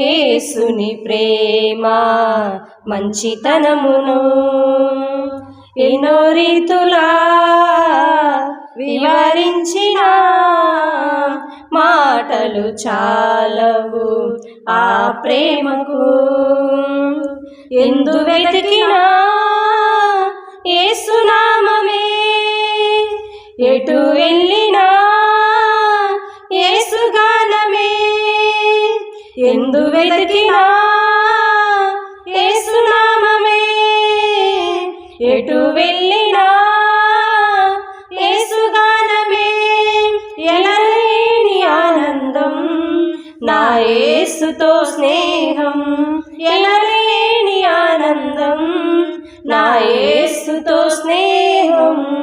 ఏసుని ప్రేమ మంచితనమును ఎన్నో రీతులా వివరించిన మాటలు చాలవు ఆ ప్రేమకు. ఎందు వెతికినా ఏసునామమే ఎటు వెళ్ళినా ఏసుగానమే ఎందు వెతికినా ఎటు వెళ్ళినా ఏసుగానమే ఆనందం నా ఏసుతో స్నేహం. ఎలలేని ఆనందం నా ఏసుతో స్నేహం.